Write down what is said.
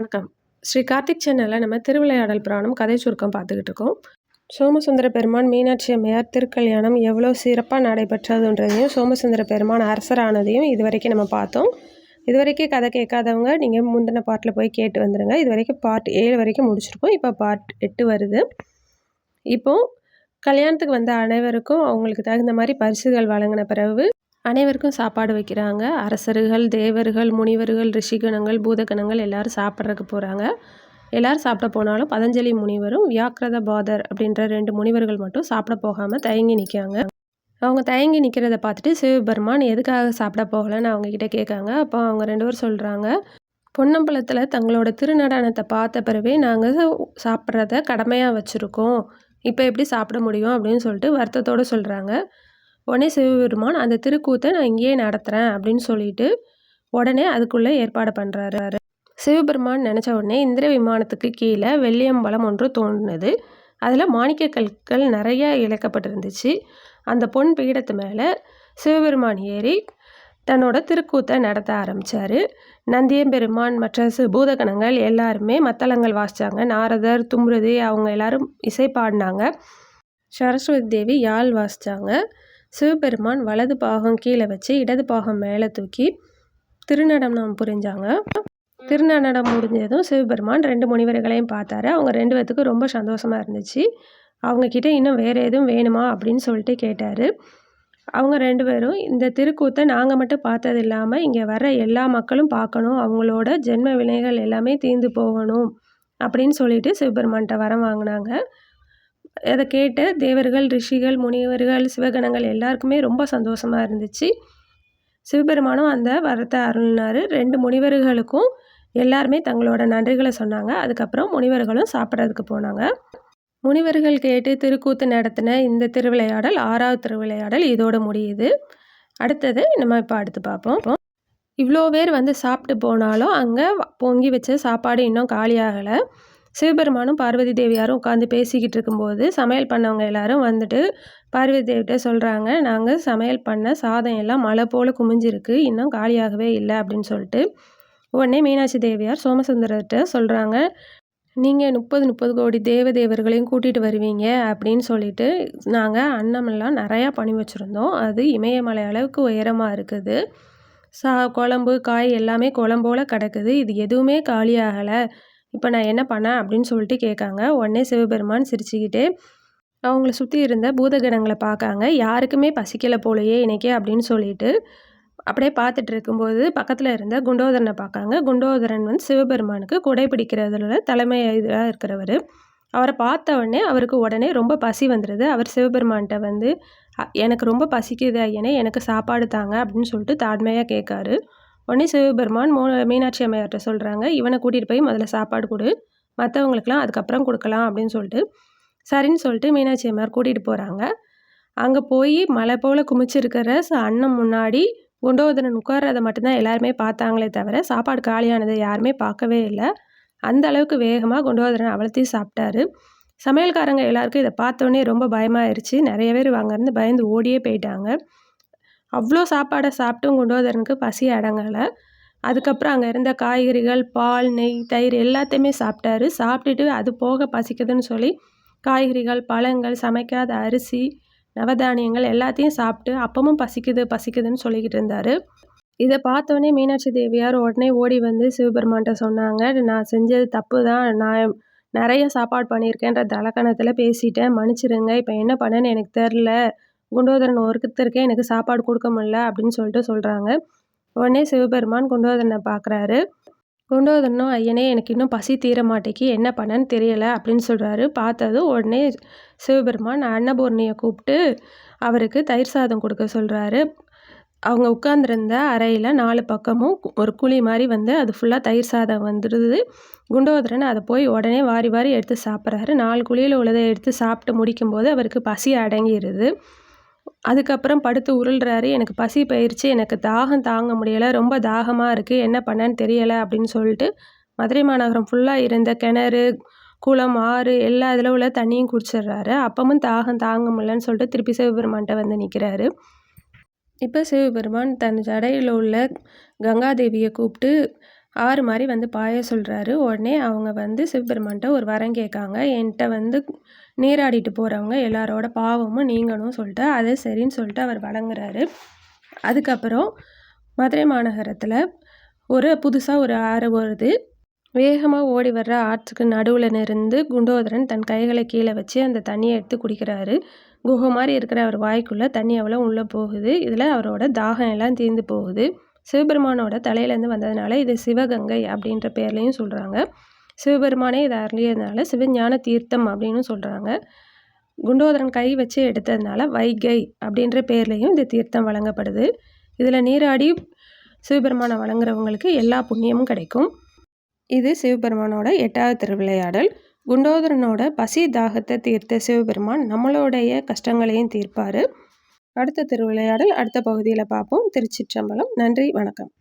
வணக்கம். ஸ்ரீ கார்த்திக் சேனலில் நம்ம திருவிளையாடல் புராணம் கதை சுருக்கம் பார்த்துக்கிட்டு இருக்கோம். சோமசுந்தர பெருமான் மீனாட்சி அம்மையார் திருக்கல்யாணம் எவ்வளோ சிறப்பாக நடைபெற்றதுன்றதையும் சோமசுந்தர பெருமான் அரசரானதையும் இது வரைக்கும் நம்ம பார்த்தோம். இது வரைக்கும் கதை கேட்காதவங்க நீங்கள் முந்தின பாட்டில் போய் கேட்டு வந்துடுங்க இது வரைக்கும் பார்ட் ஏழு வரைக்கும் முடிச்சிருப்போம். இப்போ பார்ட் எட்டு வருது. இப்போது கல்யாணத்துக்கு வந்த அனைவருக்கும் அவங்களுக்கு தகுந்த மாதிரி பரிசுகள் வழங்கின பிறகு அனைவருக்கும் சாப்பாடு வைக்கிறாங்க. அரசர்கள் தேவர்கள் முனிவர்கள் ரிஷிகணங்கள் பூதகணங்கள் எல்லாரும் சாப்பிட்றதுக்கு போகிறாங்க எல்லாரும் சாப்பிட போனாலும் பதஞ்சலி முனிவரும் வியாக்கிரத பாதர் அப்படின்ற ரெண்டு முனிவர்கள் மட்டும் சாப்பிட போகாமல் தயங்கி நிற்காங்க அவங்க தயங்கி நிற்கிறத பார்த்துட்டு சிவபெருமான் எதுக்காக சாப்பிட போகலன்னு அவங்கக்கிட்ட கேட்காங்க. அப்போ அவங்க ரெண்டு பேரும் சொல்கிறாங்க பொன்னம்பலத்தில் தங்களோட திருநடனத்தை பார்த்த பிறவே நாங்கள் சாப்பிட்றத கடமையாக வச்சுருக்கோம். இப்போ எப்படி சாப்பிட முடியும்? அப்படின்னு சொல்லிட்டு வருத்தத்தோடு சொல்கிறாங்க உடனே சிவபெருமான் அந்த திருக்கூத்தை நான் இங்கேயே நடத்துகிறேன் அப்படின்னு சொல்லிட்டு உடனே அதுக்குள்ளே ஏற்பாடு பண்ணுறாரு சிவபெருமான் நினச்ச உடனே இந்திர விமானத்துக்கு கீழே வெள்ளியம்பலம் ஒன்று தோன்றினது. அதில் மாணிக்க கற்கள் நிறைய இழக்கப்பட்டிருந்துச்சு. அந்த பொன் பீடத்து மேலே சிவபெருமான் ஏறி தன்னோட திருக்கூத்தை நடத்த ஆரம்பித்தார் நந்தியம்பெருமான் மற்ற பூதகணங்கள் எல்லாருமே மத்தளங்கள் வாசித்தாங்க நாரதர் தும்ருதி அவங்க எல்லாரும் இசை பாடினாங்க. சரஸ்வதி தேவி யாழ் வாசித்தாங்க சிவபெருமான் வலது பாகம் கீழே வச்சு இடது பாகம் மேலே தூக்கி திருநடனம் புரிஞ்சாங்க. திருநடனம் முடிஞ்சதும் சிவபெருமான் ரெண்டு முனிவர்களையும் பார்த்தாரு. அவங்க ரெண்டு பேத்துக்கும் ரொம்ப சந்தோஷமாக இருந்துச்சு. அவங்கக்கிட்ட இன்னும் வேறு எதுவும் வேணுமா அப்படின்னு சொல்லிட்டு கேட்டார். அவங்க ரெண்டு பேரும் இந்த திருக்கூத்தை நாங்கள் மட்டும் பார்த்தது இல்லாமல் இங்கே வர்ற எல்லா மக்களும் பார்க்கணும். அவங்களோட ஜென்ம வினைகள் எல்லாமே தீர்ந்து போகணும். அப்படின்னு சொல்லிட்டு சிவபெருமான்கிட்ட வரம் வாங்கினாங்க. அதை கேட்டு தேவர்கள் ரிஷிகள் முனிவர்கள் சிவகணங்கள் எல்லாருக்குமே ரொம்ப சந்தோஷமாக இருந்துச்சு. சிவபெருமானும் அந்த வரத்தை அருள்னார். ரெண்டு முனிவர்களுக்கும் எல்லாருமே தங்களோட நன்றிகளை சொன்னாங்க. அதுக்கப்புறம் முனிவர்களும் சாப்பிட்றதுக்கு போனாங்க. முனிவர்கள் கேட்டு திருக்கூத்து நடத்தின இந்த திருவிளையாடல் ஆறாவது திருவிளையாடல் இதோட முடியுது. அடுத்தது நம்ம இப்போ அடுத்து பார்ப்போம். இவ்வளோ பேர் வந்து சாப்பிட்டு போனாலும் அங்கே பொங்கி வச்ச சாப்பாடு இன்னும் காலியாகலை. சிவபெருமானும் பார்வதி தேவியாரும் உட்காந்து பேசிக்கிட்டு இருக்கும்போது சமையல் பண்ணவங்க எல்லாரும் வந்துட்டு பார்வதி தேவிட்ட சொல்கிறாங்க நாங்கள் சமையல் பண்ண சாதம் எல்லாம் மழை போல் குமிஞ்சிருக்கு இன்னும் காலியாகவே இல்லை அப்படின்னு சொல்லிட்டு உடனே மீனாட்சி தேவியார் சோமசுந்தரர்கிட்ட சொல்கிறாங்க நீங்கள் முப்பது முப்பது கோடி தேவ தேவர்களையும் கூட்டிகிட்டு வருவீங்க அப்படின்னு சொல்லிட்டு நாங்கள் அன்னமெல்லாம் நிறையா பண்ணி வச்சுருந்தோம். அது இமயமலை அளவுக்கு உயரமாக இருக்குது. சா குழம்பு காய் எல்லாமே குழம்போல கிடக்குது. இது எதுவுமே காலியாகலை. இப்போ நான் என்ன பண்ணேன் அப்படின்னு சொல்லிட்டு கேட்காங்க. உடனே சிவபெருமான் சிரிச்சுக்கிட்டே அவங்கள சுற்றி இருந்த பூதகணங்களை பார்க்காங்க. யாருக்குமே பசிக்கலை போலையே இன்றைக்கி அப்படின்னு சொல்லிட்டு அப்படியே பார்த்துட்டு இருக்கும்போது பக்கத்தில் இருந்த குண்டோதரனை பார்க்காங்க. குண்டோதரன் வந்து சிவபெருமானுக்கு குடை பிடிக்கிறதுல தலைமை இதாக இருக்கிறவர். அவரை பார்த்த உடனே அவருக்கு உடனே ரொம்ப பசி வந்துடுது அவர் சிவபெருமான்கிட்ட வந்து எனக்கு ரொம்ப பசிக்குது ஐயனே எனக்கு சாப்பாடு தாங்க அப்படின்னு சொல்லிட்டு தாழ்மையாக கேட்காரு. உடனே சிவபெருமான் மோ மீனாட்சி அம்மையார்கிட்ட சொல்கிறாங்க இவனை கூட்டிகிட்டு போய் முதல்ல சாப்பாடு கொடு. மற்றவங்களுக்குலாம் அதுக்கப்புறம் கொடுக்கலாம் அப்படின்னு சொல்லிட்டு. சரின்னு சொல்லிட்டு மீனாட்சி அம்மையார் கூட்டிகிட்டு போகிறாங்க அங்கே போய் மலை போல் குமிச்சிருக்கிற அன்னம் முன்னாடி குண்டோதரன் உட்கார்றதை மட்டும்தான் எல்லாருமே பார்த்தாங்களே தவிர சாப்பாடு காலியானதை யாருமே பார்க்கவே இல்லை. அந்த அளவுக்கு வேகமாக குண்டோதரன் அவ்வளோத்தையும் சாப்பிட்டாரு. சமையல்காரங்க எல்லாருக்கும் இதை பார்த்தோன்னே ரொம்ப பயமாயிருச்சு. நிறைய பேர் அங்கேருந்து பயந்து ஓடியே போயிட்டாங்க. அவ்வளோ சாப்பாடை சாப்பிட்டும் குண்டோதரனுக்கு பசி அடங்கலை. அதுக்கப்புறம் அங்கே இருந்த காய்கறிகள் பால் நெய் தயிர் எல்லாத்தையுமே சாப்பிட்டாரு. சாப்பிட்டுட்டு அது போக பசிக்குதுன்னு சொல்லி காய்கறிகள் பழங்கள் சமைக்காத அரிசி நவதானியங்கள் எல்லாத்தையும் சாப்பிட்டு அப்பமும் பசிக்குது பசிக்குதுன்னு சொல்லிக்கிட்டு இருந்தார். இதை பார்த்தோன்னே மீனாட்சி தேவியார் உடனே ஓடி வந்து சிவபெருமான்கிட்ட சொன்னாங்க நான் செஞ்சது தப்பு தான் நான் நிறைய சாப்பாடு பண்ணியிருக்கேன்ற தலக்கணத்தில் பேசிட்டேன். மன்னிச்சிருங்க. இப்போ என்ன பண்ணேன்னு எனக்கு தெரில. குண்டோதரன் ஒருத்தருக்கே எனக்கு சாப்பாடு கொடுக்க முடில அப்படின்னு சொல்லிட்டு சொல்கிறாங்க உடனே சிவபெருமான் குண்டோதரனை பார்க்குறாரு. குண்டோதரனும் ஐயனே எனக்கு இன்னும் பசி தீர மாட்டேக்கு என்ன பண்ணன்னு தெரியலை அப்படின்னு சொல்கிறாரு பார்த்ததும் உடனே சிவபெருமான் அன்னபூர்ணியை கூப்பிட்டு அவருக்கு தயிர் சாதம் கொடுக்க சொல்கிறாரு அவங்க உட்காந்துருந்த அறையில் நாலு பக்கமும் ஒரு குழி மாதிரி வந்து அது ஃபுல்லாக தயிர் சாதம் வந்துடுது குண்டோதரன் அதை போய் உடனே வாரி வாரி எடுத்து சாப்பிட்றாரு. நாலு குழியில் உள்ளதை எடுத்து சாப்பிட்டு முடிக்கும்போது அவருக்கு பசி அடங்கிடுது அதுக்கப்புறம் படுத்து உருள்றாரு. எனக்கு பசி பயிற்சி எனக்கு தாகம் தாங்க முடியலை. ரொம்ப தாகமாக இருக்குது என்ன பண்ணேன்னு தெரியலை அப்படின்னு சொல்லிட்டு மதுரை மாநகரம் ஃபுல்லாக இருந்த கிணறு குளம் ஆறு எல்லா இதில் உள்ள தண்ணியும் குடிச்சிடுறாரு. அப்பமும் தாகம் தாங்க முடியலன்னு சொல்லிட்டு திருப்பி சிவபெருமான்கிட்ட வந்து நிற்கிறாரு இப்போ சிவபெருமான் தன் ஜடையில் உள்ள கங்காதேவியை கூப்பிட்டு ஆறு மாதிரி வந்து பாய சொல்கிறாரு உடனே அவங்க வந்து சிவபெருமான்கிட்ட ஒரு வரம் கேட்காங்க. என்கிட்ட வந்து நீராடிட்டு போகிறவங்க எல்லாரோட பாவமும் நீங்கணும் சொல்லிட்டு அது சரின்னு சொல்லிட்டு அவர் வழங்குறாரு அதுக்கப்புறம் மதுரை மாநகரத்தில் ஒரு புதுசாக ஒரு ஆறு வருது. வேகமாக ஓடி வர்ற ஆற்றுக்கு நடுவில் இருந்து குண்டோதரன் தன் கைகளை கீழே வச்சு அந்த தண்ணியை எடுத்து குடிக்கிறாரு. குகை மாதிரி இருக்கிற அவர் வாய்க்குள்ளே தண்ணி அவ்வளோ உள்ளே போகுது. இதில் அவரோட தாகம் எல்லாம் தீர்ந்து போகுது. சிவபெருமானோட தலையிலேருந்து வந்ததுனால இது சிவகங்கை அப்படின்ற பேர்லேயும் சொல்கிறாங்க சிவபெருமானே இதை அருளியதுனால சிவஞான தீர்த்தம் அப்படின்னு சொல்கிறாங்க குண்டோதரன் கை வச்சு எடுத்ததுனால வைகை அப்படின்ற பேர்லேயும் இந்த தீர்த்தம் வழங்கப்படுது. இதில் நீராடி சிவபெருமானை வழங்குறவங்களுக்கு எல்லா புண்ணியமும் கிடைக்கும். இது சிவபெருமானோட எட்டாவது திருவிளையாடல். குண்டோதரனோட பசி தாகத்தை தீர்த்த சிவபெருமான் நம்மளுடைய கஷ்டங்களையும் தீர்ப்பார். அடுத்த திருவிளையாடல் அடுத்த பகுதியில் பார்ப்போம். திருச்சிற்றம்பலம். நன்றி வணக்கம்.